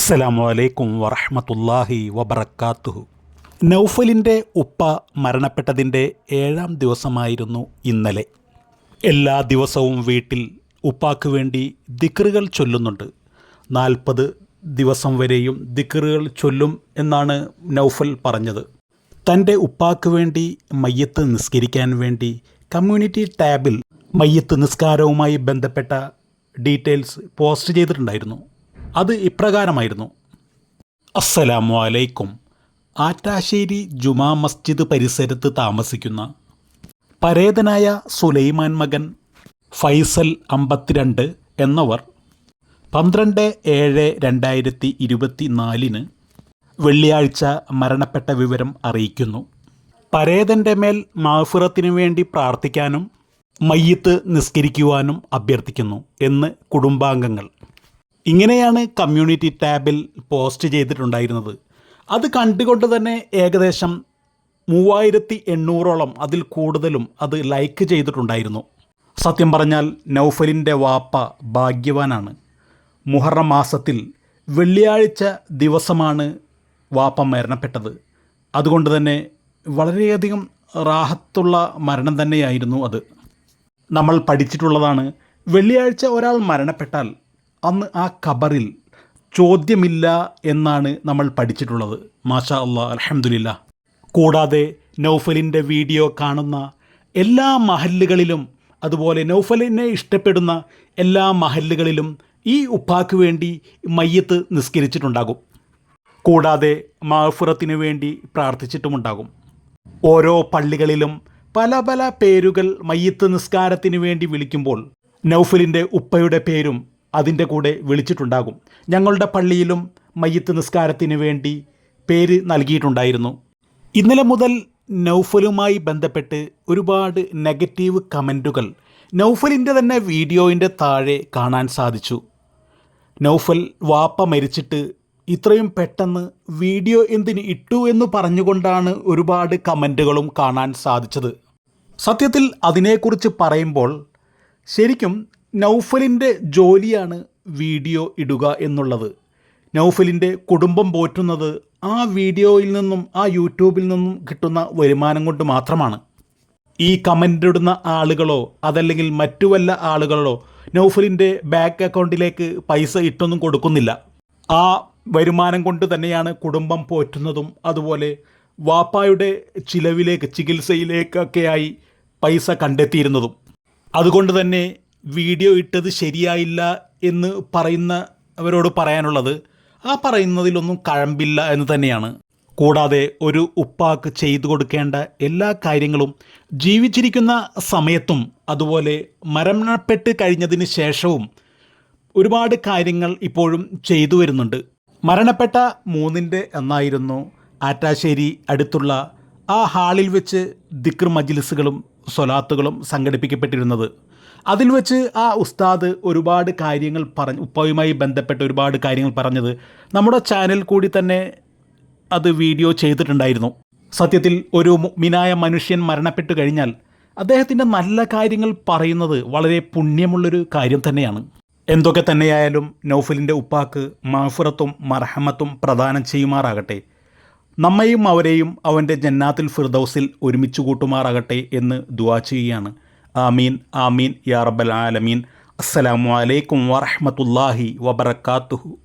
അസ്സലാമു അലൈക്കും വറഹ്മത്തുള്ളാഹി വബറക്കാത്തുഹു. നൗഫലിന്റെ ഉപ്പ മരണപ്പെട്ടതിന്റെ ഏഴാം ദിവസമായിരുന്നു ഇന്നലെ. എല്ലാ ദിവസവും വീട്ടിൽ ഉപ്പാക്ക് വേണ്ടി ദിക്റുകൾ ചൊല്ലുന്നുണ്ട്. നാൽപ്പത് ദിവസം വരെയും ദിക്റുകൾ ചൊല്ലും എന്നാണ് നൗഫൽ പറഞ്ഞത്. തന്റെ ഉപ്പാക്ക് വേണ്ടി മയ്യത്ത് നിസ്കരിക്കാൻ വേണ്ടി കമ്മ്യൂണിറ്റി ടാബിൽ മയ്യത്ത് നിസ്കാരവുമായി ബന്ധപ്പെട്ട ഡീറ്റെയിൽസ് പോസ്റ്റ് ചെയ്തിട്ടുണ്ടായിരുന്നു. അത് ഇപ്രകാരമായിരുന്നു. അസ്സലാമു അലൈക്കും. ആറ്റാശ്ശേരി ജുമാ മസ്ജിദ് പരിസരത്ത് താമസിക്കുന്ന പരേതനായ സുലൈമാൻ മകൻ ഫൈസൽ അമ്പത്തിരണ്ട് എന്നവർ പന്ത്രണ്ട് ഏഴ് രണ്ടായിരത്തി ഇരുപത്തി നാലിന് വെള്ളിയാഴ്ച മരണപ്പെട്ട വിവരം അറിയിക്കുന്നു. പരേതന്റെ മേൽ മാഫിറത്തിനു വേണ്ടി പ്രാർത്ഥിക്കാനും മയ്യത്ത് നിസ്കരിക്കുവാനും അഭ്യർത്ഥിക്കുന്നു എന്ന് കുടുംബാംഗങ്ങൾ ഇങ്ങനെയാണ് കമ്മ്യൂണിറ്റി ടാബിൽ പോസ്റ്റ് ചെയ്തിട്ടുണ്ടായിരുന്നത്. അത് കണ്ടുകൊണ്ട് തന്നെ ഏകദേശം മൂവായിരത്തി എണ്ണൂറോളം അതിൽ കൂടുതലും അത് ലൈക്ക് ചെയ്തിട്ടുണ്ടായിരുന്നു. സത്യം പറഞ്ഞാൽ നൗഫലിന്റെ വാപ്പ ഭാഗ്യവാനാണ്. മുഹറം മാസത്തിൽ വെള്ളിയാഴ്ച ദിവസമാണ് വാപ്പ മരണപ്പെട്ടത്. അതുകൊണ്ട് തന്നെ വളരെയധികം റാഹത്തുള്ള മരണം തന്നെയായിരുന്നു അത്. നമ്മൾ പഠിച്ചിട്ടുള്ളതാണ് വെള്ളിയാഴ്ച ഒരാൾ മരണപ്പെട്ടാൽ അന്ന് ആ ഖബറിൽ ചോദ്യമില്ല എന്നാണ് നമ്മൾ പഠിച്ചിട്ടുള്ളത്. മാഷാ അള്ളാ അലഹമുല്ല കൂടാതെ നൗഫലിന്റെ വീഡിയോ കാണുന്ന എല്ലാ മഹല്ലുകളിലും അതുപോലെ നൗഫലിനെ ഇഷ്ടപ്പെടുന്ന എല്ലാ മഹല്ലുകളിലും ഈ ഉപ്പാക്ക് വേണ്ടി മയ്യത്ത് നിസ്കരിച്ചിട്ടുണ്ടാകും. കൂടാതെ മാഫുറത്തിനു വേണ്ടി പ്രാർത്ഥിച്ചിട്ടുമുണ്ടാകും. ഓരോ പള്ളികളിലും പല പല പേരുകൾ മയ്യത്ത് നിസ്കാരത്തിന് വേണ്ടി വിളിക്കുമ്പോൾ നൗഫലിന്റെ ഉപ്പയുടെ പേരും അതിന്റെ കൂടെ വിളിച്ചിട്ടുണ്ടാകും. ഞങ്ങളുടെ പള്ളിയിലും മയ്യത്ത് നിസ്കാരത്തിന് വേണ്ടി പേര് നൽകിയിട്ടുണ്ടായിരുന്നു. ഇന്നലെ മുതൽ നൗഫലുമായി ബന്ധപ്പെട്ട് ഒരുപാട് നെഗറ്റീവ് കമന്റുകൾ നൗഫലിന്റെ തന്നെ വീഡിയോയിന്റെ താഴെ കാണാൻ സാധിച്ചു. നൗഫൽ വാപ്പ മരിച്ചിട്ട് ഇത്രയും പെട്ടെന്ന് വീഡിയോ എന്തിന് ഇട്ടു എന്ന് പറഞ്ഞുകൊണ്ടാണ് ഒരുപാട് കമന്റുകളും കാണാൻ സാധിച്ചത്. സത്യത്തിൽ അതിനെക്കുറിച്ച് പറയുമ്പോൾ ശരിക്കും നൗഫലിന്റെ ജോലിയാണ് വീഡിയോ ഇടുക എന്നുള്ളത്. നൗഫലിന്റെ കുടുംബം പോറ്റുന്നത് ആ വീഡിയോയിൽ നിന്നും ആ യൂട്യൂബിൽ നിന്നും കിട്ടുന്ന വരുമാനം കൊണ്ട് മാത്രമാണ്. ഈ കമന്റ് ഇടുന്ന ആളുകളോ അതല്ലെങ്കിൽ മറ്റു വല്ല ആളുകളോ നൗഫലിന്റെ ബാങ്ക് അക്കൗണ്ടിലേക്ക് പൈസ ഇട്ടൊന്നും കൊടുക്കുന്നില്ല. ആ വരുമാനം കൊണ്ട് തന്നെയാണ് കുടുംബം പോറ്റുന്നതും അതുപോലെ വാപ്പായുടെ ചിലവിലേക്ക് ചികിത്സയിലേക്കൊക്കെയായി പൈസ കണ്ടെത്തിയിരുന്നതും. അതുകൊണ്ട് തന്നെ വീഡിയോ ഇട്ടത് ശരിയായില്ല എന്ന് പറയുന്ന അവരോട് പറയാനുള്ളത് ആ പറയുന്നതിലൊന്നും കഴമ്പില്ല എന്ന് തന്നെയാണ്. കൂടാതെ ഒരു ഉപ്പാക്ക് ചെയ്തു കൊടുക്കേണ്ട എല്ലാ കാര്യങ്ങളും ജീവിച്ചിരിക്കുന്ന സമയത്തും അതുപോലെ മരണപ്പെട്ട് കഴിഞ്ഞതിന് ശേഷവും ഒരുപാട് കാര്യങ്ങൾ ഇപ്പോഴും ചെയ്തു വരുന്നുണ്ട്. മരണപ്പെട്ട മൂന്നിന്റെ എന്നായിരുന്നു ആറ്റാശ്ശേരി അടുത്തുള്ള ആ ഹാളിൽ വെച്ച് ദിക്ർ മജ്ലിസുകളും സ്വലാത്തുകളും സംഘടിപ്പിക്കപ്പെട്ടിരുന്നത്. അതിൽ വെച്ച് ആ ഉസ്താദ് ഒരുപാട് കാര്യങ്ങൾ പറഞ്ഞു ഉപ്പയുമായി ബന്ധപ്പെട്ട് ഒരുപാട് കാര്യങ്ങൾ പറഞ്ഞത് നമ്മുടെ ചാനൽ കൂടി തന്നെ അത് വീഡിയോ ചെയ്തിട്ടുണ്ടായിരുന്നു. സത്യത്തിൽ ഒരു മിനായ മനുഷ്യൻ മരണപ്പെട്ടു കഴിഞ്ഞാൽ അദ്ദേഹത്തിന്റെ നല്ല കാര്യങ്ങൾ പറയുന്നത് വളരെ പുണ്യമുള്ളൊരു കാര്യം തന്നെയാണ്. എന്തൊക്കെ തന്നെയായാലും നൗഫലിന്റെ ഉപ്പാക്ക് മാഫുറത്തും മർഹമത്തും പ്രദാനം ചെയ്യുമാറാകട്ടെ. നമ്മയും അവരെയും അവന്റെ ജന്നാത്തിൽ ഫിർദൗസിൽ ഒരുമിച്ച് കൂട്ടുമാറാകട്ടെ എന്ന് ദുവാ ചെയ്യുകയാണ്. ആമീൻ ആമീൻ യാ റബ്ബൽ ആലമീൻ. അസ്സലാമു അലൈക്കും വറഹ്മത്തുള്ളാഹി വബറകാതുഹു